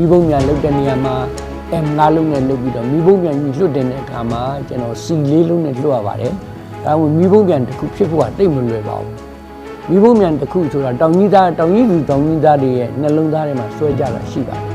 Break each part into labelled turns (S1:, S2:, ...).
S1: မိဘုံမြန်လုတ်တဲ့နေရာမှာ M5 လုံးနဲ့လုတ်ပြီးတော့မိဘုံမြန်ကြီးလွတ်တဲ့အခါမှာကျွန်တော် C4 လုံးနဲ့လွတ်ရပါတယ်ဒါမှမဟုတ်မိဘုံမြန်တစ်ခုဖြစ်ဖို့ကတိတ်မလွယ်ပါဘူးမိဘုံမြန်တစ်ခုဆိုတာတောင်ကြီးသားတောင်ကြီးသူတောင်ကြီးသားတွေရဲ့နှလုံးသားထဲမှာဆွဲကြတာရှိပါတယ်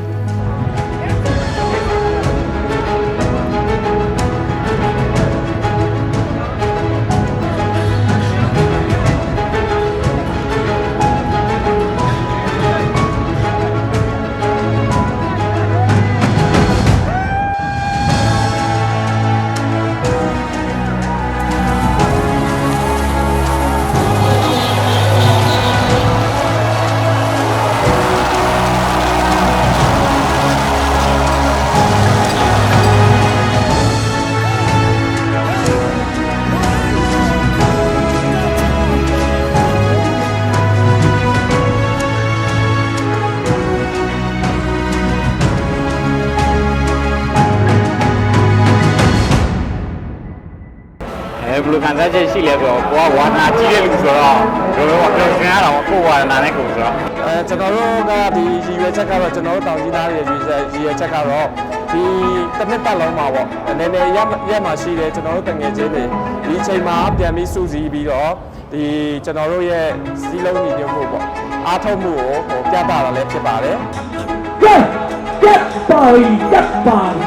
S2: ခံစားချက်ရှိလဲဆိုတော့ကိုကဝါနာကြီးတဲ့လူဆိုတော့ဘယ်လိုလဲပျော်ရွှင်ရတာပေါ့ကိုယ်ဝါနာနဲ့ကိုယ်ဆိုတော့
S3: အဲကျွန်တော်တို့ကဒီရည်ရွယ်ချက်ကတော့ကျွန်တော်တို့တောင်ကြီးသားတွေရည်ရွယ်ချက်ရည်ရွယ်ချက်ကတော့ဒီတစ်နှစ်ပတ်လုံးမှာပေါ့နည်းနည်းရက်ရက်မှာရှိတယ်ကျွန်တော်တို့တငယ်ချင်းတွေဒီအချိန်မှာပြန်ပြီးစုစည်းပြီးတော့ဒီကျွန်တော်တို့ရဲ့စီးလုံးညီညွတ်မှုပေါ့အားထုတ်မှုကိုဟိုပြသတာလည်းဖြစ်ပါတယ်
S4: ကက်ကက်ပါရီကက်ပါရီ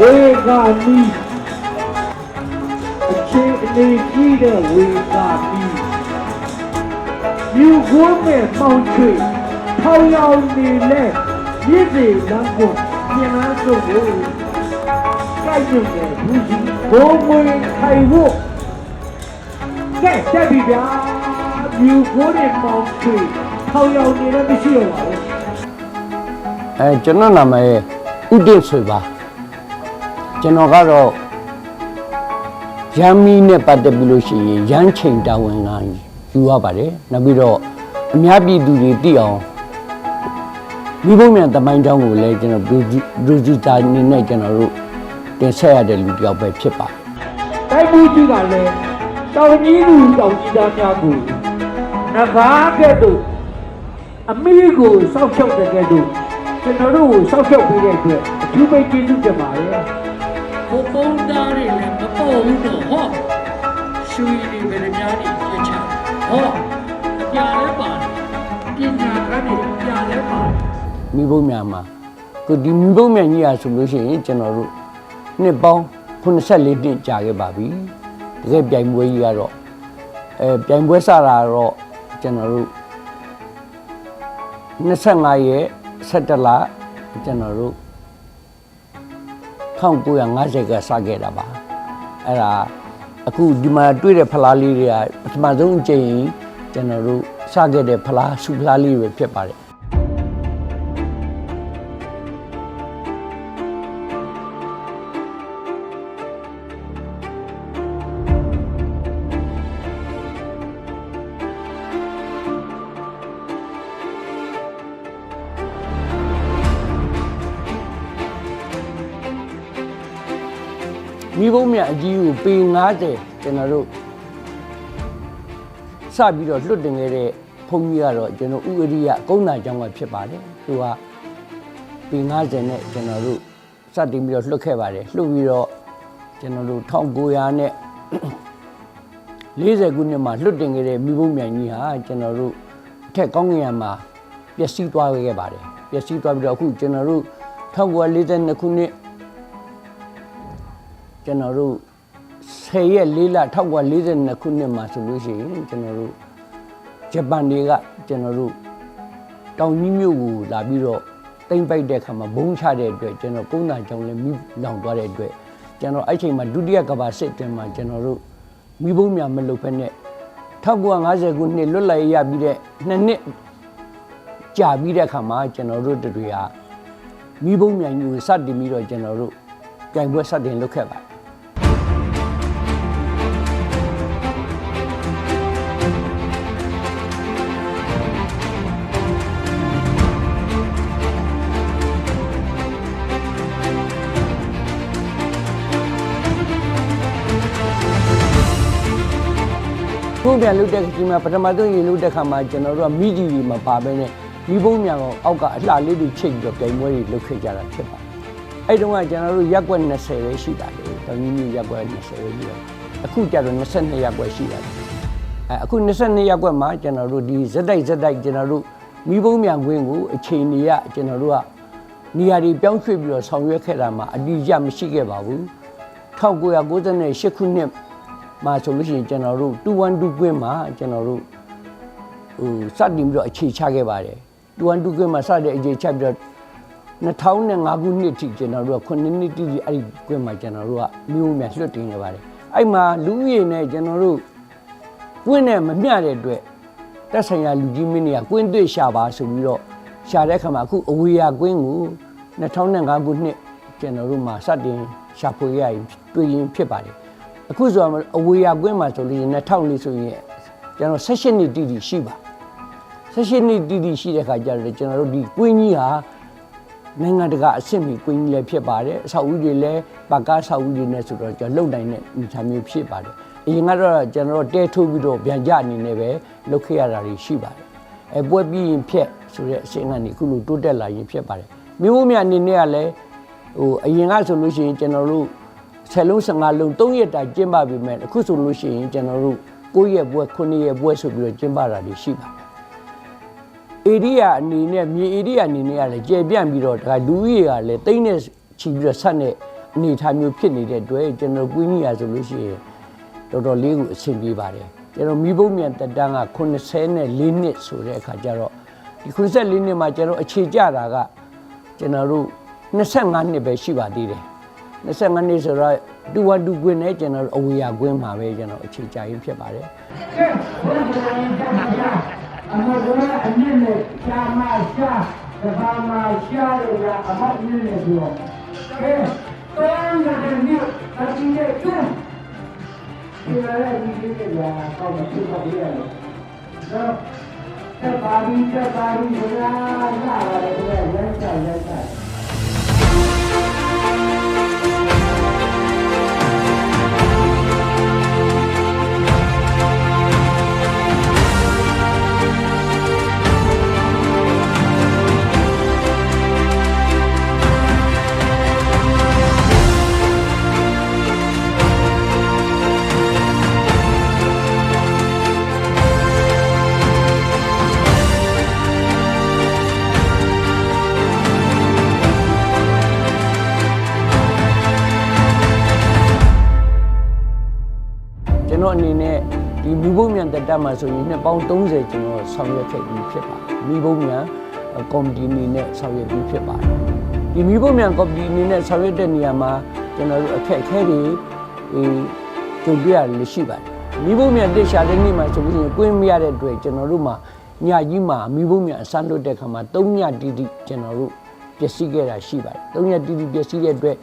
S4: ဝေဂာနီအ ချင်းအနေကြီးတဲ့ဝေဂာနီယူဝန်းမဲ့မောင်ချွေထောင်ရောင်နေလဲမြစ်စီလမ်းကိုပြန်လာဆိုကိုကြိုက်ရုံနဲ့ဘူးကြီးဘိုးမွေခိုင်ဖို့ကဲတက်ပြီဗျာယူဝန်းနဲ့မောင်ချွေထောင်ရောင်နေလဲမရှိတော့ပါဘူး
S1: အဲကျွန်တော်နာမည်ဥတင့်ဆွေပါကျွန်တော်ကတော့ ရမ်းမီနဲ့ပတ်သက်ပြီးလို့ရှိရင်ရမ်းချိန်တာဝန်ခံယူရပါတယ်နောက်ပြီးတော့အများပြည်သူတွေသိအောင်မိဘမြန်တမိုင်းကြောင်းကိုလည်းကျွန်တော်ဒူဒူဂျီတာနေနဲ့ကျွန်တော်တို့တင်ဆက်ရတဲ့လူတစ်ယောက်ပဲဖြစ်ပါတယ်
S4: တိုက်မှုကြီးကလည်းတောင်ကြီးလူတောင်ကြီးသားများကိုနဂါးကဲ့သို့အမိကိုစောက်ချောက်တဲ့ကဲ့သို့ကျွန်တော်တို့ကိုစောက်ချောက်ပေးတဲ့အတွက်အထူးပဲကျေးဇူးတင်ပါတယ်
S5: ဘုံပုံးသားတွေ လည်းမပေါ်ဘူးတော့ဟောရှူရီတွေပဲများနေပြချဟောအပြာလည်းပါတယ်ပညာကလည်းအပြာလည်းပါတယ်
S1: မိဘမြန်မှာကိုဒီမိဘမြန်ကြီးอ่ะဆိုလို့ရှိရင်ကျွန်တော်တို့နှစ်ပေါင်း84နှစ်ကြာခဲ့ပါပြီတကယ်ပြိုင်ပွဲကြီးကတော့အဲပြိုင်ပွဲစတာတော့ကျွန်တော်တို့25ရက်17လကျွန်တော်တို့1950ကစခဲ့တာပါ အဲ့ဒါအခုဒီမှာတွေ့တဲ့ဖလားလေးတွေကပထမဆုံးအကြိမ်ကျွန်တော်တို့စခဲ့တဲ့ဖလားစုဖလားလေးတွေဖြစ်ပါတယ် မိဘုံမြတ်အကြီးကိုပေ90ကျွန်တော်တို့စပြီးတော့လွတ်တင်ခဲ့တဲ့ဘုန်းကြီးကတော့ကျွန်တော်ဥအရိယကုန်းနာကျောင်းကဖြစ်ပါတယ်သူကပေ90နဲ့ကျွန်တော်တို့စတင်ပြီးတော့လွတ်ခဲ့ပါတယ်လွတ်ပြီးတော့ကျွန်တော်တို့1900နဲ့40ခုနှစ်မှာလွတ်တင်ခဲ့တဲ့မိဘုံမြတ်ကြီးဟာကျွန်တော်တို့အထက်ကောင်းကင်ယံမှာပျက်စီးသွားခဲ့ပါတယ်ပျက်စီးသွားပြီးတော့အခုကျွန်တော်တို့1942ခုနှစ် ကျွန်တော်တို့10ရက်4လ1942ခုနှစ်မှာဆိုလို့ရှိရင်ကျွန်တော်တို့ဂျပန်တွေကကျွန်တော်တို့တောင်ကြီးမြို့ကိုလာပြီးတော့တိမ့်ပိုက်တဲ့ခါမှာဘုံချတဲ့အတွက်ကျွန်တော်ကုန်းနာကြောင်လည်းမိလောင်သွားတဲ့အတွက်ကျွန်တော်အဲ့ချိန်မှာဒုတိယကမ္ဘာစစ်တွင်မှာကျွန်တော်တို့မိဘုံများမလုပ်ဖက်နဲ့1950ခုနှစ်လွတ်လပ်ရေးရပြီးတဲ့နှစ်နှစ်ကြာပြီးတဲ့ခါမှာကျွန်တော်တို့တွေကမိဘုံမြိုင်ကြီးကိုစတင်ပြီးတော့ကျွန်တော်တို့ကြိုင်ပွဲစတင်လုပ်ခဲ့ပါတယ် ခုပြန်လုတ်တဲ့ခါမှာပထမဆုံးရေလုတ်တဲ့ခါမှာကျွန်တော်တို့ကမိကြီးကြီးမပါဘဲနဲ့မိဘုံမြန်ကိုအောက်ကအလှလေးတွေချိန်ပြီးတော့ပြိုင်ပွဲတွေလုပ်ခဲ့ကြတာဖြစ်ပါတယ်အဲ့တုန်းကကျွန်တော်တို့ရက်ွက်20ပဲရှိပါတယ်တောင်ကြီးမြို့ရက်ွက်20ပဲရှိတယ်အခုကျတော့22ရက်ွက်ရှိပါတယ်အဲအခု22ရက်ွက်မှာကျွန်တော်တို့ဒီဇက်တိုက်ဇက်တိုက်ကျွန်တော်တို့မိဘုံမြန်ခွင်းကိုအချိန်ကြီးရကျွန်တော်တို့ကနေရာတွေပြောင်းရွှေ့ပြီးတော့ဆောင်ရွက်ခဲ့တာမှာအတိအကျမရှိခဲ့ပါဘူး1998ခုနှစ် မှာဆိုလို့ရှိရင်ကျွန်တော်တို့212ကွင်းမှာကျွန်တော်တို့ဟိုစတင်ပြီးတော့အခြေချခဲ့ပါတယ်တူဝန်တူကွင်းမှာစတဲ့အခြေချပြီးတော့2005ခုနှစ်ထိကျွန်တော်တို့က9နှစ်တိတိအဲ့ဒီကွင်းမှာကျွန်တော်တို့ကမျိုးမြလွတ်တင်နေပါတယ်အဲ့မှာလူဦးရေနဲ့ကျွန်တော်တို့ကွင်းနဲ့မမျှတဲ့အတွက်တက်ဆိုင်ရာလူကြီးမင်းတွေကကွင်းတွေ့ရှာပါဆိုပြီးတော့ရှာတဲ့အခါမှာအခုအဝေးရကွင်းကို2005ခုနှစ်ကျွန်တော်တို့မှာစတင်ရှာဖွေရရင်တွေ့ရင်ဖြစ်ပါတယ် အခုဆိုတော့အဝေးရကွင်းမှာဆိုလို့ရှိရင်2004ဆိုရင်ကျွန်တော်16နှစ်တိတိရှိပါဆက်ရှိနှစ်တည်တည်ရှိတဲ့ခါကျတော့ကျွန်တော်တို့ဒီကွင်းကြီးဟာနိုင်ငံတကာအဆင့်မီကွင်းကြီးလည်းဖြစ်ပါတယ်အဆောက်အဦတွေလည်းပကားဆောက်အဦတွေနဲ့ဆိုတော့ကျွန်တော်လုံနိုင်တဲ့အနေအထားမျိုးဖြစ်ပါတယ်အရင်ကတော့ကျွန်တော်တို့တဲထုတ်ပြီးတော့ဗျံကြအနေနဲ့ပဲလုပ်ခဲ့ရတာတွေရှိပါတယ်အဲပွဲပြီးရင်ဖြက်ဆိုတဲ့အဆင့်ကနေအခုလိုတိုးတက်လာရင်ဖြစ်ပါတယ်မြို့မြအနေနဲ့ကလည်းဟိုအရင်ကဆိုလို့ရှိရင်ကျွန်တော်တို့ ဆယ်လုံး15လုံး3ရက်တာကျင်းပပြီမဲ့အခုဆိုလို့ရှိရင်ကျွန်တော်တို့9ရက်ပွဲ9ရက်ပွဲဆိုပြီးတော့ကျင်းပတာတွေရှိပါတယ်ဧရိယာအနေနဲ့မြေဧရိယာအနေနဲ့ကလည်းကျေပြန့်ပြီးတော့ဒါလူကြီးကလည်းတိမ့်နဲ့ချီပြီးတော့ဆက်တဲ့အနေအထားမျိုးဖြစ်နေတဲ့အတွက်ကျွန်တော်ကွင်းကြီးရဆိုလို့ရှိရင်တော်တော်လေးကိုအဆင်ပြေပါတယ်ကျွန်တော်မိဘုံမြန်တက်တန်းက84နှစ်ဆိုတဲ့အခါကျတော့ဒီ84နှစ်မှာကျွန်တော်အခြေကျတာကကျွန်တော်တို့25နှစ်ပဲရှိပါသေးတယ် 25နှစ်ဆိုတော့တူဝတူကွင်းနဲ့ကျွန်တော်တို့အဝေးရကွင်းမှာပဲကျွန်တော်အခြေကျရင်းဖြစ်ပါတယ်
S4: အမကလည်းအမြင့်နဲ့ရှာမရှာတဘာမရှာရတာအမမြင့်နဲ့ဆိုတော့ကဲတောင်းတဲ့နေ့အတိနဲ့ကျွန်းဒီရတဲ့ဒီလေးကရာကောင်းမှပြတ်ပြရတယ်တော့တပါရီတပါရီဘုရားလာရတယ်ဘုရားရက်ချရက်ချ
S1: မိဘုံမြန်တက်တက်မှာဆိုရင်နှစ်ပေါင်း30ကျွန်တော်ဆောင်ရွက်ခဲ့ပြီးဖြစ်ပါတယ်မိဘုံမြန်ကော်မတီအနေနဲ့ဆောင်ရွက်ပြီးဖြစ်ပါတယ်ဒီမိဘုံမြန်ကော်မတီအနေနဲ့ဆောင်ရွက်တဲ့နေရာမှာကျွန်တော်တို့အခက်အခဲတွေအေးကြုံတွေ့ရတယ်ရှိပါတယ်မိဘုံမြန်တက်ရှာတဲ့နေ့မှာဆိုလို့ရှိရင်ကွင်းမရတဲ့အတွက်ကျွန်တော်တို့မှာညကြီးမှာမိဘုံမြန်အစမ်းလွတ်တဲ့ခါမှာ3ညတိတိကျွန်တော်တို့ပျက်စီးခဲ့တာရှိပါတယ်3ညတိတိပျက်စီးတဲ့အတွက်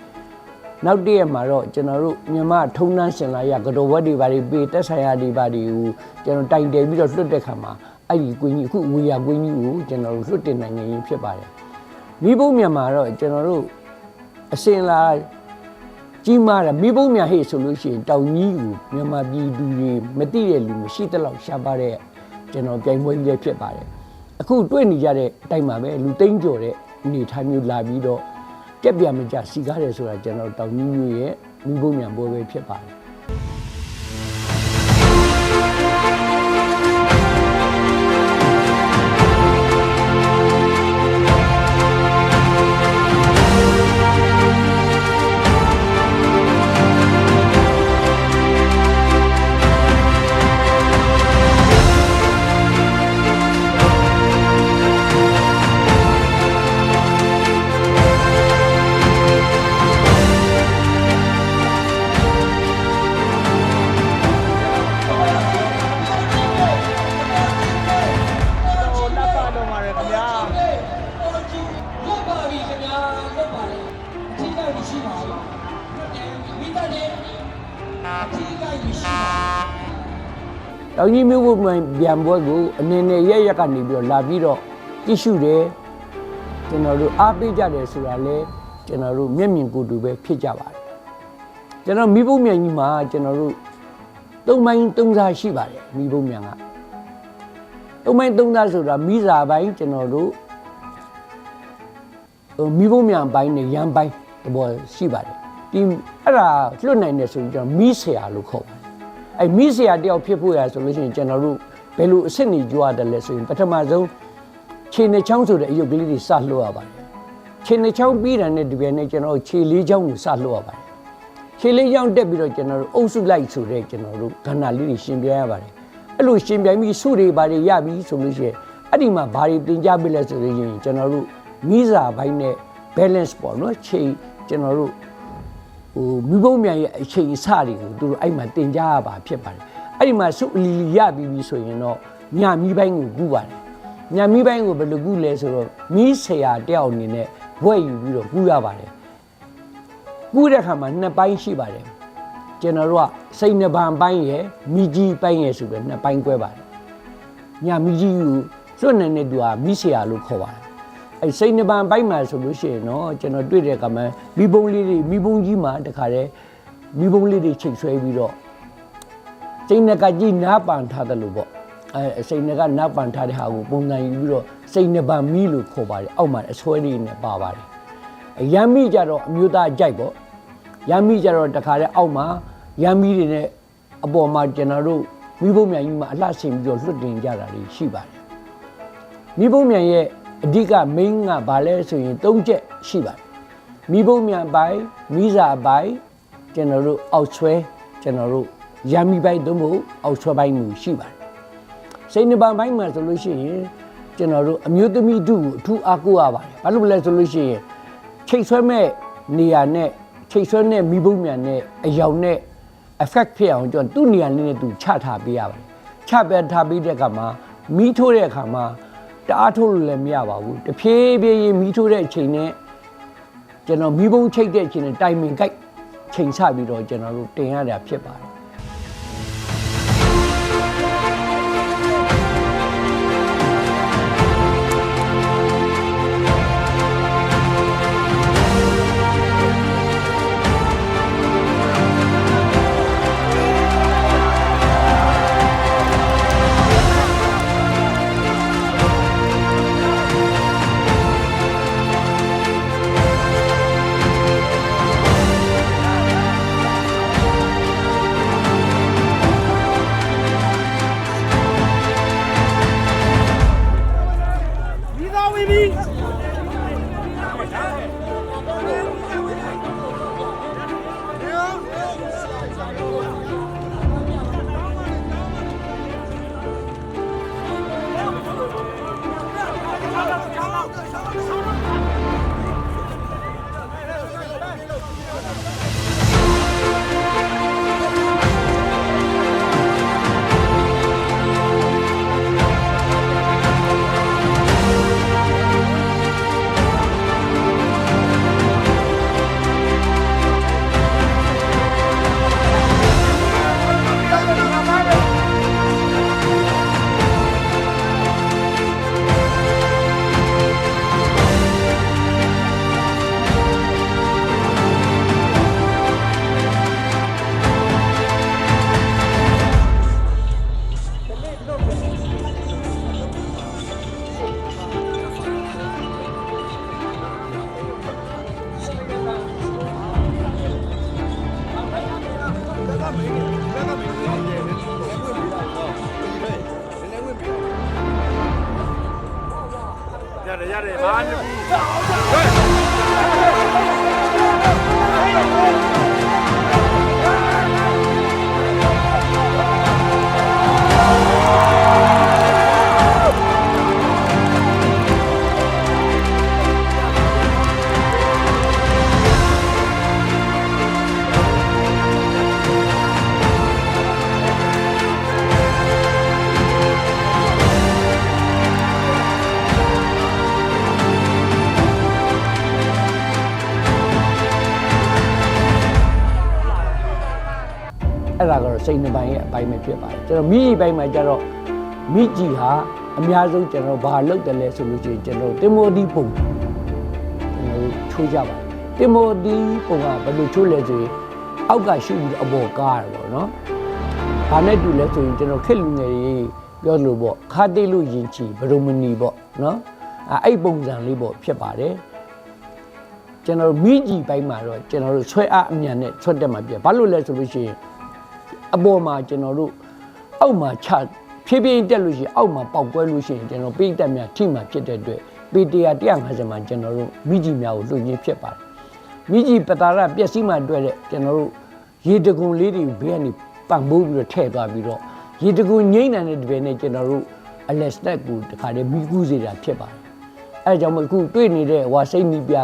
S1: နောက်တည့်ရက်မှာတော့ကျွန်တော်တို့မြန်မာထုံနှန်းစင်လာရကတော်ဝက်တွေဘာတွေပေးတက်ဆိုင်ရာတွေဘာတွေကိုကျွန်တော်တိုင်တယ်ပြီးတော့လွတ်တဲ့ခါမှာအဲ့ဒီကွင်းကြီးအခုဝေရကွင်းကြီးကိုကျွန်တော်တို့လွတ်တင်နိုင်နေရင်ဖြစ်ပါတယ်မိဘုံမြန်မာတော့ကျွန်တော်တို့အစင်လာကြီးမားတယ်မိဘုံမြဟေ့ဆိုလို့ရှိရင်တောင်ကြီးကိုမြန်မာပြည်သူတွေမသိတဲ့လူမရှိတဲ့လောက်ရှားပါတဲ့ကျွန်တော်ပြိုင်ပွဲကြီးလည်းဖြစ်ပါတယ်အခုတွေ့နေကြတဲ့အတိုင်းမှာပဲလူသိန်းကျော်တဲ့အနေအထားမျိုးလာပြီးတော့ ကြက်ပြမကြစီကားတယ်ဆိုတာကျွန်တော်တောင်ကြီးမျိုးရဲ့မိဘုံမြန်ပွဲပဲဖြစ်ပါတယ်
S5: င်ကြီးမျိုးဘုံမြန်ပြ
S1: န်ပွဲကိုအနေနဲ့ရက်ရက်ကနေပြီးတော့လာပြီးတော့ကြည့်ရှုတယ်ကျွန်တော်တို့အားပေးကြတယ်ဆိုတာလဲကျွန်တော်တို့မျက်မြင်ကိုယ်တူပဲဖြစ်ကြပါတယ်ကျွန်တော်မိဘုံမြန်ကြီးမှာကျွန်တော်တို့သုံးပိုင်းသုံးစားရှိပါတယ်မိဘုံမြန်ကသုံးပိုင်းသုံးသားဆိုတာမိစာပိုင်းကျွန်တော်တို့ဟိုမိဖို့မြန်ပိုင်းနဲ့ရန်ပိုင်းတဘောရှိပါတယ်ဒီအဲ့ဒါလွတ်နိုင်တယ်ဆိုရင်ကျွန်တော်မိဆရာလို့ခေါ်ပါတယ် အဲ့မိဆရာတယောက်ဖြစ်ဖို့ရဆိုလို့ရှိရင်ကျွန်တော်တို့ဘယ်လိုအစ်စ်နေကြွားတယ်လဲဆိုရင်ပထမဆုံးခြေနှချောင်းဆိုတဲ့အယုတ်ကလေးတွေစလှုပ်ရပါတယ်ခြေနှချောင်းပြီးတာနဲ့ဒီပြန်နဲ့ကျွန်တော်တို့ခြေလေးချောင်းကိုစလှုပ်ရပါတယ်ခြေလေးချောင်းတက်ပြီးတော့ကျွန်တော်တို့အုပ်စုလိုက်ဆိုတဲ့ကျွန်တော်တို့ကဏ္ဍလေးတွေရှင်ပြရပါတယ်အဲ့လိုရှင်ပြိုင်ပြီးစုတွေဘာတွေရပြီဆိုလို့ရှိရင်အဲ့ဒီမှာဘာတွေတင်ကြပြီလဲဆိုလို့ရှိရင်ကျွန်တော်တို့မိစာဘိုင်းနဲ့ balance ပေါ့နော်ချိန်ကျွန်တော်တို့ ဟိုမိဘုံမြန်ရဲ့အချိန်အစတွေကိုသူတို့အဲ့မှာတင်ကြရပါဖြစ်ပါတယ်အဲ့ဒီမှာစုအလီလီရပြီးပြီဆိုရင်တော့ညမိဘိုင်းကိုကူပါတယ်ညမိဘိုင်းကိုဘယ်လိုကူလဲဆိုတော့မိဆရာတယောက်အနေနဲ့ဘွဲ့ယူပြီးတော့ကူရပါတယ်ကူးတဲ့ခါမှာနှစ်ပိုင်းရှိပါတယ်ကျွန်တော်တို့ကစိတ်နှပန်ပိုင်းရယ်မိကြီးပိုင်းရယ်ဆိုပြီးနှစ်ပိုင်း꿰ပါတယ်ညမိကြီးကိုစွန့်နေတဲ့သူကမိဆရာလို့ခေါ်ပါတယ် အဲစိတ်နှပန်ပိုင်းမှာဆိုလို့ရှိရင်တော့ကျွန်တော်တွေ့တဲ့အခါမှာမိဘုံလေးတွေမိဘုံကြီးမှာတခါတည်းမိဘုံလေးတွေချိတ်ဆွဲပြီးတော့စိတ်နှကကြီးနားပန်ထားတယ်လို့ပေါ့အဲစိတ်နှကနားပန်ထားတဲ့ဟာကိုပုံစံယူပြီးတော့စိတ်နှပန်မိလို့ခေါ်ပါတယ်အောက်မှာအဆွဲလေးနဲ့ပါပါတယ်ရမ်းမိကြတော့အမျိုးသားကြိုက်ပေါ့ရမ်းမိကြတော့တခါတည်းအောက်မှာရမ်းမိတွေနဲ့အပေါ်မှာကျွန်တော်တို့မိဘုံမြန်ကြီးမှာအလှဆင်ပြီးတော့လွတ်တင်ကြတာတွေရှိပါတယ်မိဘုံမြန်ရဲ့ အဓိက main ကဘာလဲဆိုရင်၃ချက်ရှိပါတယ်မိဘုံမြန်ပိုင်းမိစာပိုင်းကျွန်တော်တို့အောက်ဆွဲကျွန်တော်တို့ရမ်းမိပိုင်းသို့မဟုတ်အောက်ဆွဲပိုင်းမျိုးရှိပါတယ်စိတ်နှပါပိုင်းမှာဆိုလို့ရှိရင်ကျွန်တော်တို့အမျိုးသမီးတို့ကိုအထူးအားကိုးရပါတယ်ဘာလို့လဲဆိုလို့ရှိရင်ချိတ်ဆွဲမဲ့နေရာနဲ့ချိတ်ဆွဲနဲ့မိဘုံမြန်နဲ့အယောင်နဲ့ effect ဖြစ်အောင်ကျွန်တော်သူ့နေရာလေးနဲ့သူချထားပေးရပါတယ်ချပေးထားပေးတဲ့အခါမှာမီးထိုးတဲ့အခါမှာ တအားထိုးလို့လည်းမရပါဘူးတဖြည်းဖြည်းမီးထိုးတဲ့အချိန်နဲ့ကျွန်တော်မီးဘုံချိတ်တဲ့အချိန်နဲ့တိုင်မင်ကိုက်ချိန်ချပြီးတော့ကျွန်တော်တို့တင်ရတာဖြစ်ပါတယ်
S3: ရ
S1: ကတော့စိတ်နှပိုင်းရဲ့အပိုင်းပဲဖြစ်ပါတယ်ကျွန်တော်မိကြီးပိုင်းမှာကျတော့မိကြီးဟာအများဆုံးကျွန်တော်ဘာလုပ်တယ်လဲဆိုလို့ရှိရင်ကျွန်တော်တင်မိုဒီပုံကျွန်တော်ချိုးကြပါတယ်တင်မိုဒီပုံကဘယ်လိုချိုးလဲဆိုရင်အောက်ကရှိပြီးတော့အပေါ်ကားရပေါ့နော်ဘာနဲ့တူလဲဆိုရင်ကျွန်တော်ခက်လူငယ်ကြီးပြောလို့ပေါ့ခါတိလို့ယင်ချီဘရမနီပေါ့နော်အဲအဲ့ပုံစံလေးပေါ့ဖြစ်ပါတယ်ကျွန်တော်တို့မိကြီးပိုင်းမှာတော့ကျွန်တော်တို့ဆွဲအားအမြန်နဲ့ဆွတ်တက်မှာပြဘာလို့လဲဆိုလို့ရှိရင် အပေါ်မှာကျွန်တော်တို့အောက်မှာချဖြည်းဖြည်းတက်လို့ရှိရင်အောက်မှာပေါက်ကွဲလို့ရှိရင်ကျွန်တော်ပိတ်တက်များထိမှဖြစ်တဲ့အတွက်ပေတရာ150မှာကျွန်တော်တို့မိကြီးများကိုလွှင့်ရင်းဖြစ်ပါတယ်မိကြီးပတာရပျက်စီးမှတွေ့တဲ့ကျွန်တော်တို့ရေတကုံလေးတွေကိုဘေးကနေပံ့ပိုးပြီးတော့ထည့်သွားပြီးတော့ရေတကုံငိမ့်နေတဲ့ဒီပဲနဲ့ကျွန်တော်တို့အလက်စတက်ကိုတခါတည်းမိကူးစေတာဖြစ်ပါတယ်အဲဒါကြောင့်မို့အခုတွေ့နေတဲ့ဝါစိတ်နီးပြ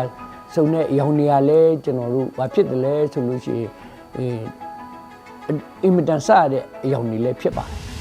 S1: စုံတဲ့အယောင်တွေကလည်းကျွန်တော်တို့ဘာဖြစ်တယ်လဲဆိုလို့ရှိရင်အင်း အင်မတန်စရတဲ့အယောင်တွေလည်းဖြစ်ပါတယ်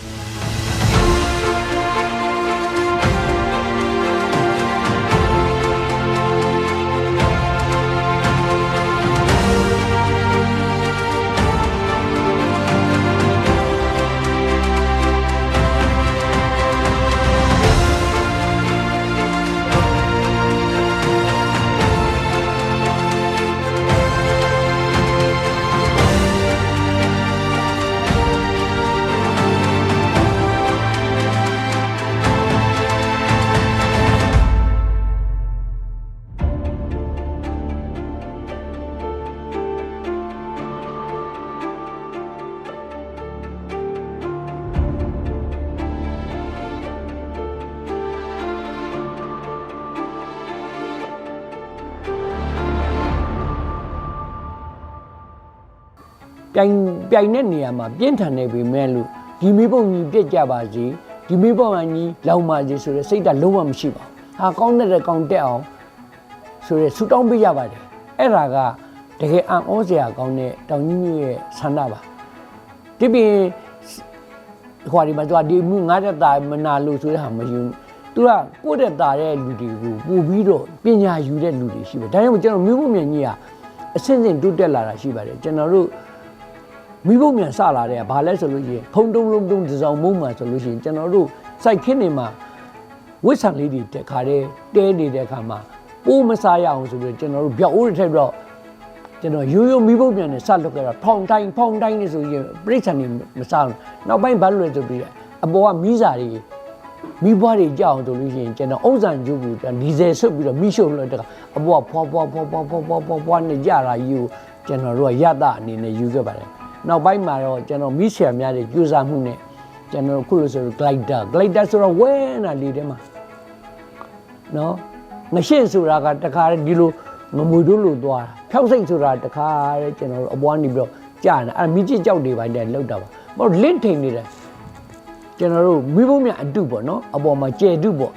S1: ပြိုင်ပြိုင်တဲ့နေရာမှာပြင်းထန်နေပြီမဲ့လို့ဒီမိဘုံကြီးပြက်ကြပါစေဒီမိဘုံကြီးလောင်ပါစေဆိုတဲ့စိတ်ဓာတ်လုံးဝမရှိပါဘူးဟာကောင်းတဲ့ကောင်းတက်အောင်ဆိုရဲဆူတောင်းပေးကြပါတယ်အဲ့ဒါကတကယ်အံ့ဩစရာကောင်းတဲ့တောင်ကြီးမျိုးရဲ့ဆန္ဒပါဒီပြင်ခွာဒီမှာသူကဒီမှုငါးတက်တာမနာလို့ဆိုတဲ့ဟာမယူသူကကိုယ့်တက်တာတဲ့လူတွေကိုပို့ပြီးတော့ပညာယူတဲ့လူတွေရှိတယ်ဒါကြောင့်ကျွန်တော်မြို့ဖို့မြန်ကြီးကအစင်းစင်တိုးတက်လာတာရှိပါတယ်ကျွန်တော်တို့ မိဖို့မြန်စလာတဲ့ကဘာလဲဆိုလို့ရှိရင်ဖုံတုံးလုံးတုံးတစောင်းမုံမှဆိုလို့ရှိရင်ကျွန်တော်တို့စိုက်ခင်းနေမှာဝစ်ဆန်လေးတွေတခါတည်းတဲနေတဲ့အခါမှာပိုးမစားရအောင်ဆိုပြီးကျွန်တော်တို့ပြောက်ဦးတွေထည့်ပြီးတော့ကျွန်တော်ရိုးရိုးမိဖို့မြန်နေစလွတ်ခဲ့တော့ဖောင်တိုင်းဖောင်တိုင်းနေဆိုရင်ပြိဿန်နေမစားဘူးနောက်ပိုင်းဘာလို့လဲဆိုပြီးအပေါ်ကမိစာတွေမိဘွားတွေကြောက်အောင်ဆိုလို့ရှိရင်ကျွန်တော်အုံစံကျုပ်ကိုဒီဇယ်ဆွတ်ပြီးတော့မိရှုံလို့တကအပေါ်ကဖွာဖွာဖွာဖွာဖွာဖွာဖွာနဲ့ကြတာကြီးကိုကျွန်တော်တို့ကရတအနေနဲ့ယူခဲ့ပါတယ် နောက်ပိုင်းမှာတော့ကျွန်တော်မိဆရာများတွေကြိုးစားမှုနဲ့ကျွန်တော်ခုလိုဆို glider glider ဆိုတော့ဝဲနာလေးထဲမှာနော်ငရှင်းဆိုတာကတခါဒီလိုငမွေတို့လိုသွားတာဖြောက်စိတ်ဆိုတာတခါတဲ့ကျွန်တော်တို့အပွားနေပြီးတော့ကြာနေအဲ့မိချစ်ကြောက်တွေပိုင်းတဲ့လောက်တာပါမဟုတ်လင့်ထိန်နေတယ်ကျွန်တော်တို့မိဘမြအတုပေါ့နော်အပေါ်မှာကျဲတုပေါ့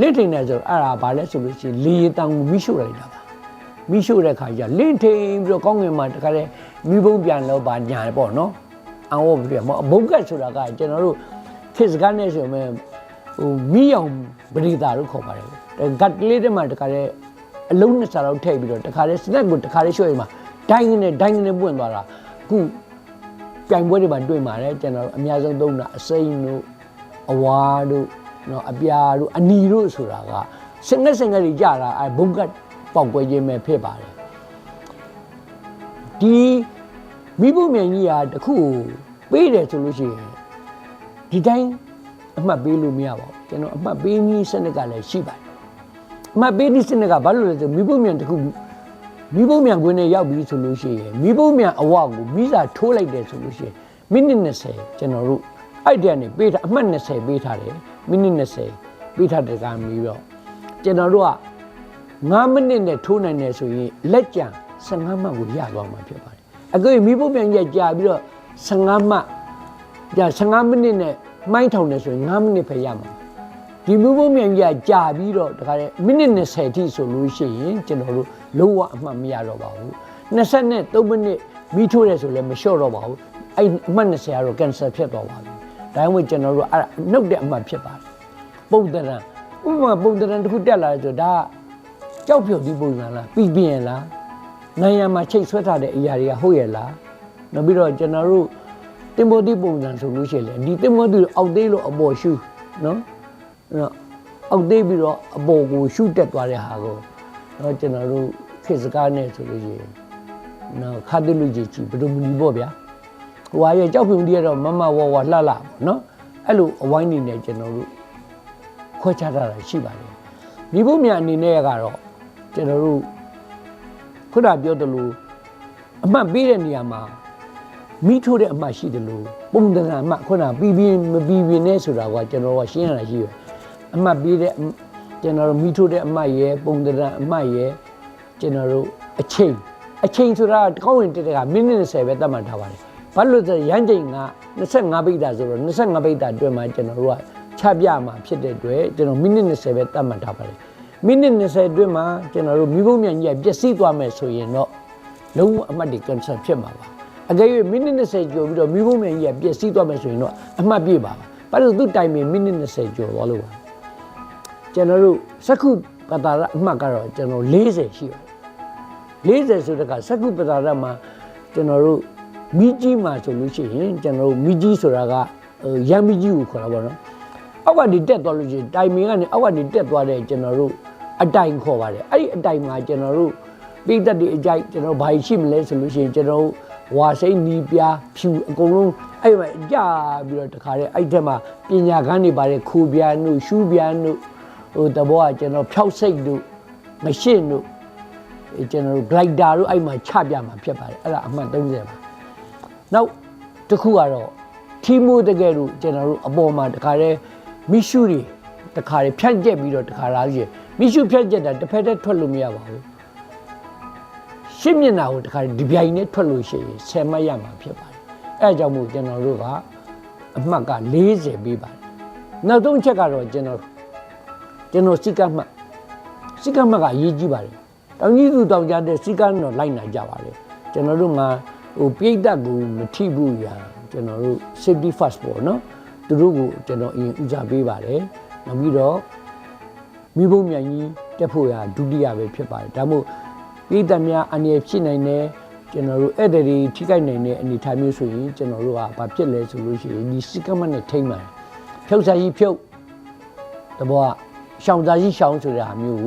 S1: လင့်ထိန်နေဆိုတော့အဲ့ဒါဘာလဲဆိုလို့ရှိရင်လေတန်ကိုမိရှို့လိုက်တာပါမိရှို့တဲ့ခါကျလင့်ထိန်ပြီးတော့ကောင်းငင်မှာတခါတည်း မိဘုံပြန်တော့ဗာညာပေါ့နော်အံဝပြမဘုံကတ်ဆိုတာကကျွန်တော်တို့ခေတ်စကားနဲ့ဆိုရင်ဟိုမိအောင်ပရိသတ်လို့ခေါ်ပါတယ်ဂတ်ကလေးတွေမှာတခါတည်းအလုံးနဲ့စားတော့ထည့်ပြီးတော့တခါတည်းစနက်ကိုတခါတည်းရွှေ့မှာဒိုင်းနဲ့ဒိုင်းနဲ့ပွင့်သွားတာအခုပြိုင်ပွဲတွေမှာတွေ့မှာလေကျွန်တော်တို့အများဆုံးသုံးတာအစိမ်းတို့အဝါတို့နော်အပြာတို့အနီတို့ဆိုတာကစငက်စငက်ကြီးကြတာအဲဘုံကတ်ပေါက်ကွဲခြင်းပဲဖြစ်ပါတယ် ဒီမိဖို့မြန်ကြီးကတခုကိုပေးတယ်ဆိုလို့ရှိရင်ဒီတိုင်းအမှတ်ပေးလို့မရပါဘူးကျွန်တော်အမှတ်ပေးနည်းစနစ်ကလည်းရှိပါတယ်အမှတ်ပေးနည်းစနစ်ကဘာလို့လဲဆိုမိဖို့မြန်တခုမိဖို့မြန်ခွင်းနဲ့ရောက်ပြီဆိုလို့ရှိရင်မိဖို့မြန်အဝကိုမိစာထိုးလိုက်တယ်ဆိုလို့ရှိရင်မိနစ်20ကျွန်တော်တို့အဲ့ဒီကနေပေးထားအမှတ်20ပေးထားတယ်မိနစ်20ပေးထားတဲ့ကမ်းပြီးတော့ကျွန်တော်တို့က9မိနစ်နဲ့ထိုးနိုင်တယ်ဆိုရင်လက်ကြံ 15မှတ်ကိုရသွားမှာဖြစ်ပါတယ်။အကွေမိဖို့ပြန်ရက်ကြာပြီးတော့15မှတ်ကြာ15မိနစ်နဲ့မှိုင်းထောင်တယ်ဆိုရင်9မိနစ်ပဲရမှာ။ဒီမိဖို့ပြန်ရက်ကြာပြီးတော့တခါလေမိနစ်20ထိဆိုလို့ရှိရင်ကျွန်တော်တို့လုံးဝအမှတ်မရတော့ပါဘူး။20နဲ့3မိနစ်မိထိုးတယ်ဆိုလည်းမလျှော့တော့ပါဘူး။အဲ့အမှတ်20ကတော့ cancel ဖြစ်သွားပါပြီ။ဒါကြောင့်ကျွန်တော်တို့အဲ့နှုတ်တဲ့အမှတ်ဖြစ်ပါတယ်။ပုံတရံဥပမာပုံတရံတစ်ခုတက်လာတယ်ဆိုဒါကကြောက်ဖြုတ်ပြီးပုံစံလားပြီးပြင်းလား နိုင်ငံမှာချိတ်ဆွဲထားတဲ့အရာတွေကဟုတ်ရဲ့လားနောက်ပြီးတော့ကျွန်တော်တို့တင်မိုတိပုံစံဆိုလို့ရှိရင်လေဒီတင်မိုတိအောက်သေးလို့အပေါ်ရှူနော်အဲ့တော့အောက်သေးပြီးတော့အပေါ်ကိုရှူတက်သွားတဲ့ဟာကိုတော့ကျွန်တော်တို့ခေတ်စကားနဲ့ဆိုလို့ရှိရင်နော်ခါတလူကြီးကြီးဘယ်လိုမလီပေါ့ဗျာဟိုဟာရဲ့ကြောက်ဖြုံကြီးကတော့မမဝဝလှလှပေါ့နော်အဲ့လိုအဝိုင်းနေနဲ့ကျွန်တော်တို့ခွဲခြားထားတာရှိပါတယ်မိဖို့မြန်အနေနဲ့ကတော့ကျွန်တော်တို့ ခုနပြောသလိုအမှတ်ပေးတဲ့နေရာမှာမိထိုးတဲ့အမှတ်ရှိတယ်လို့ပုံသဏ္ဍာန်အမှတ်ခုနပြီးပြီးမပြီးပြီးနဲ့ဆိုတာကကျွန်တော်ကရှင်းရတာရှိတယ်အမှတ်ပေးတဲ့ကျွန်တော်တို့မိထိုးတဲ့အမှတ်ရယ်ပုံသဏ္ဍာန်အမှတ်ရယ်ကျွန်တော်တို့အချိန်အချိန်ဆိုတာကောင်းဝင်တက်တဲ့ကမိနစ်20ပဲသတ်မှတ်ထားပါတယ်ဘာလို့လဲဆိုတော့ရမ်းချိန်က25ပိတ်တာဆိုတော့25ပိတ်တာအတွင်းမှာကျွန်တော်တို့ကချပြမှာဖြစ်တဲ့အတွက်ကျွန်တော်မိနစ်20ပဲသတ်မှတ်ထားပါတယ် မိနစ်20အတွင်းမှာကျွန်တော်တို့မိဖို့မြန်ကြီးကပျက်စီးသွားမယ်ဆိုရင်တော့လုံးဝအမှတ်တွေ cancel ဖြစ်မှာပါအကယ်၍မိနစ်20ကျော်ပြီးတော့မိဖို့မြန်ကြီးကပျက်စီးသွားမယ်ဆိုရင်တော့အမှတ်ပြည့်ပါပါဘာလို့လဲသူတိုင်မင်မိနစ်20ကျော်သွားလို့ပါကျွန်တော်တို့စက္ခုပတာရအမှတ်ကတော့ကျွန်တော်40ရှိပါတယ်40ဆိုတဲ့ကစက္ခုပတာရမှာကျွန်တော်တို့မိကြီးမှာဆိုလို့ရှိရင်ကျွန်တော်တို့မိကြီးဆိုတာကဟိုရမ်းမိကြီးကိုခေါ်တာပေါ့နော်အောက်ကနေတက်သွားလို့ရှိရင်တိုင်မင်ကနေအောက်ကနေတက်သွားတဲ့ကျွန်တော်တို့ အတိုင်ခေါ်ပါတယ်အဲ့ဒီအတိုင်မှာကျွန်တော်တို့ပိသက်တွေအကြိုက်ကျွန်တော်ဘာရှိမလဲဆိုလို့ရှိရင်ကျွန်တော်တို့ဝါစိမ့်နီးပြားဖြူအကုန်လုံးအဲ့မှာကြာပြီးတော့တခါတည်းအဲ့ထက်မှာပညာခန်းတွေပါတယ်ခူပြန်တို့ရှူးပြန်တို့ဟိုတဘောကကျွန်တော်ဖြောက်စိတ်တို့မရှင်းတို့အဲကျွန်တော်တို့ glider တို့အဲ့မှာချပြမှာဖြစ်ပါတယ်အဲ့ဒါအမှတ်30ပါနောက်တစ်ခုကတော့ထီမိုးတကယ်လို့ကျွန်တော်တို့အပေါ်မှာတခါတည်းမိရှုတွေတခါတည်းဖြန့်ကျက်ပြီးတော့တခါလားကြီး မိရှုဖြန့်ကျက်တာတစ်ဖက်တည်းထွက်လို့မရပါဘူးရှင်းမျက်နှာကိုတခါတည်းဒီပြိုင်နဲ့ထွက်လို့ရှိရင်10မှတ်ရမှာဖြစ်ပါတယ်အဲအကြောင့်မို့ကျွန်တော်တို့ကအမှတ်က40ပေးပါတယ်နောက်ဆုံးချက်ကတော့ကျွန်တော်ကျွန်တော်စိတ်ကမှတ်စိတ်ကမှတ်ကအရေးကြီးပါတယ်တောင်ကြီးသူတောင်ကြတဲ့စိတ်ကတော့လိုက်နိုင်ကြပါတယ်ကျွန်တော်တို့မှာဟိုပြိတ္တကိုမထိဘူးရာကျွန်တော်တို့ safety first ပေါ့နော်သူတို့ကိုကျွန်တော်အရင်ဦးစားပေးပါတယ်နောက်ပြီးတော့ မိဘမြန်ကြီးတက်ဖို့ရာဒုတိယပဲဖြစ်ပါတယ်ဒါမို့ပြိတ္တများအနေဖြစ်နိုင်တယ်ကျွန်တော်တို့အဲ့ဒါတွေထိခိုက်နိုင်တဲ့အနေအထားမျိုးဆိုရင်ကျွန်တော်တို့ကဘာဖြစ်လဲဆိုလို့ရှိရင်ဒီစိတ်ကမှတ်နဲ့ထိမ့်ပါတယ်ဖြုတ်စားကြီးဖြုတ်တဘောကရှောင်စားကြီးရှောင်ဆိုတဲ့ဟာမျိုး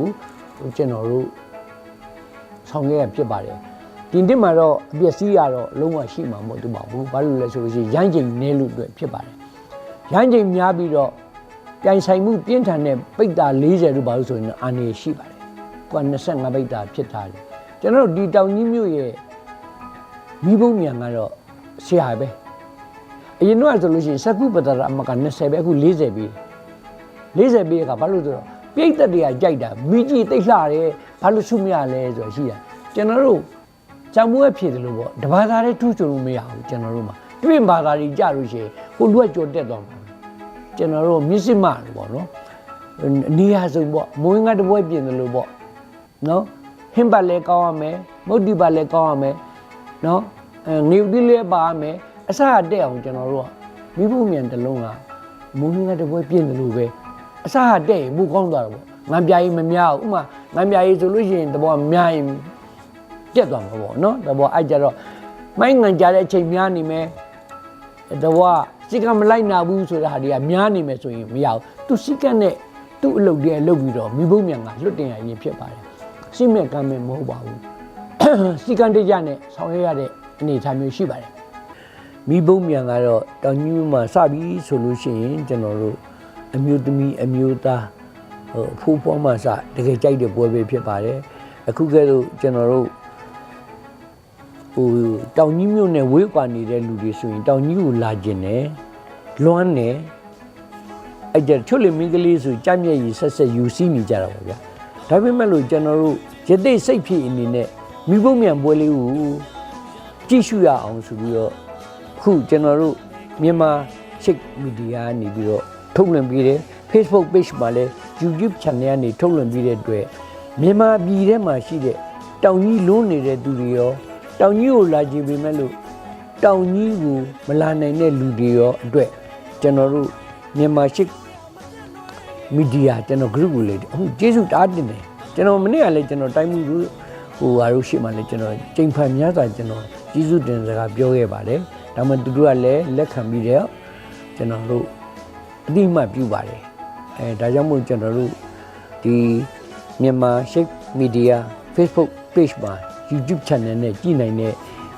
S1: ကိုကျွန်တော်တို့ဆောင်ရွက်ရဖြစ်ပါတယ်ဒီနှစ်မှာတော့အပျက်စီးရတော့လုံးဝရှိမှာမဟုတ်တူပါဘူးဘာလို့လဲဆိုလို့ရှိရင်ရမ်းချိန်နည်းလို့အတွက်ဖြစ်ပါတယ်ရမ်းချိန်များပြီးတော့ ပြိုင်ဆိုင်မှုပြင်းထန်တဲ့ပိတ်တာ40လို့ပါလို့ဆိုရင်တော့အာနေရှိပါတယ်ကိုက25ပိတ်တာဖြစ်ထားတယ်ကျွန်တော်တို့ဒီတောင်ကြီးမြို့ရဲ့မိဘုံမြန်ကတော့ဆရာပဲအရင်တော့ဆိုလို့ရှိရင်စက္ကုပတ္တရအမက20ပဲအခု40ပြီ40ပြီကဘာလို့ဆိုတော့ပြိတ်သက်တွေကကြိုက်တာမိကြီးတိတ်လှတယ်ဘာလို့ဆုမရလဲဆိုတော့ရှိတာကျွန်တော်တို့ကြောင်မွေးဖြစ်တယ်လို့ပေါ့တဘာသာလေးထူးချွန်လို့မရဘူးကျွန်တော်တို့မှာတွင်ဘာသာတွေကြလို့ရှိရင်ကိုလူကကြော်တက်သွားမှာ ကျွန်တော်တို့မြစ်စစ်မလို့ပေါ့နော်နေရာစုံပေါ့မွေးငါတပွဲပြင်တယ်လို့ပေါ့နော်ဟင်းပတ်လဲကောင်းရမယ်မုတ်တိပတ်လဲကောင်းရမယ်နော်အဲငေဦးတိလဲပါရမယ်အစအတက်အောင်ကျွန်တော်တို့ကမိဖို့မြန်တစ်လုံးကမွေးငါတပွဲပြင်တယ်လို့ပဲအစအတက်ရင်ဘူးကောင်းသွားတော့ပေါ့ငံပြားကြီးမများဘူးဥမာငံပြားကြီးဆိုလို့ရှိရင်တဘောများရင်ပြက်သွားမှာပေါ့နော်တဘောအဲ့ကြတော့မိုင်းငံကြတဲ့အချိန်များနေမယ်တဘော စိတ်ကမလိုက်နာဘူးဆိုတာဟာတွေကများနေမယ်ဆိုရင်မရဘူးသူစိတ်ကနဲ့သူ့အလုပ်တွေလုပ်ပြီးတော့မိဘမြန်ကလွတ်တင်ရရင်ဖြစ်ပါတယ်စိတ်မြကမ်းမဲ့မဟုတ်ပါဘူးစိတ်ကံတကြနဲ့ဆောင်ရွက်ရတဲ့အနေအထားမျိုးရှိပါတယ်မိဘမြန်ကတော့တောင်ကြီးမှာစပြီးဆိုလို့ရှိရင်ကျွန်တော်တို့အမျိုးသမီးအမျိုးသားဟိုအဖိုးဖွားမှစတကယ်ကြိုက်တဲ့ပွဲပဲဖြစ်ပါတယ်အခုကဲတော့ကျွန်တော်တို့ဟိုတောင်ကြီးမြို့နယ်ဝေးကွာနေတဲ့လူတွေဆိုရင်တောင်ကြီးကိုလာကျင်တယ် လွမ်းတယ်အဲ့ကြချွတ်လေမင်းကလေးဆိုကြမ်းမြက်ကြီးဆက်ဆက်ယူစီးနေကြတာပေါ့ဗျာဒါပေမဲ့လို့ကျွန်တော်တို့ရတိတ်စိတ်ဖြစ်အနေနဲ့မိဘမြန်ပွဲလေးကိုကြည့်ရှုရအောင်ဆိုပြီးတော့ခုကျွန်တော်တို့မြန်မာချိတ်မီဒီယာနေပြီးတော့ထုတ်လွှင့်ပေးတယ် Facebook page မှာလည်း YouTube channel ကနေထုတ်လွှင့်ပေးတဲ့အတွက်မြန်မာပြည်ထဲမှာရှိတဲ့တောင်ကြီးလုံးနေတဲ့သူတွေရောတောင်ကြီးကိုလာကြည့်ပေမဲ့လို့တောင်ကြီးကိုမလာနိုင်တဲ့လူတွေရောအတွက် ကျွန်တော်တို့မြန်မာရှိမီဒီယာကျွန်တော် group ကိုလေအခုကျေးဇူးတားတင်တယ်ကျွန်တော်မနေ့ကလည်းကျွန်တော်တိုင်းမှုဟိုဟာတို့ရှိမှလည်းကျွန်တော်ချိန်ဖန်များစွာကျွန်တော်ကျေးဇူးတင်စကားပြောခဲ့ပါတယ်ဒါမှသူတို့ကလည်းလက်ခံပြီးတော့ကျွန်တော်တို့အတိအမှတ်ပြုပါတယ်အဲဒါကြောင့်မို့ကျွန်တော်တို့ဒီမြန်မာရှိမီဒီယာ Facebook page မှာ YouTube channel နဲ့ကြည့်နိုင်တဲ့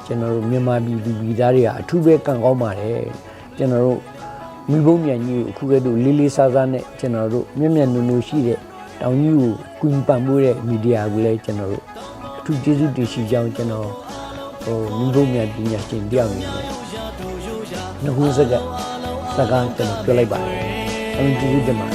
S1: ကျွန်တော်တို့မြန်မာပြည်သူပြည်သားတွေကအထူးပဲကံကောင်းပါတယ်ကျွန်တော်တို့ဟ မိဘုံမြန်ကြီးကိုအခုကဲ့သို့လေးလေးစားစားနဲ့ကျွန်တော်တို့မျက်မျက်နုံနုံရှိတဲ့တောင်ကြီးကိုကွင်ပန်မှုတဲ့မီဒီယာကိုလည်းကျွန်တော်တို့အထူးကျေးဇူးတင်ရှိကြောင်းကျွန်တော်ဟိုမိဘုံမြန်ပညာရှင်တယောက်အနေနဲ့နှုတ်ခွန်းစကားစကားကျွန်တော်ပြောလိုက်ပါတယ်အမှန်ကျေးဇူးတင်ပါတယ်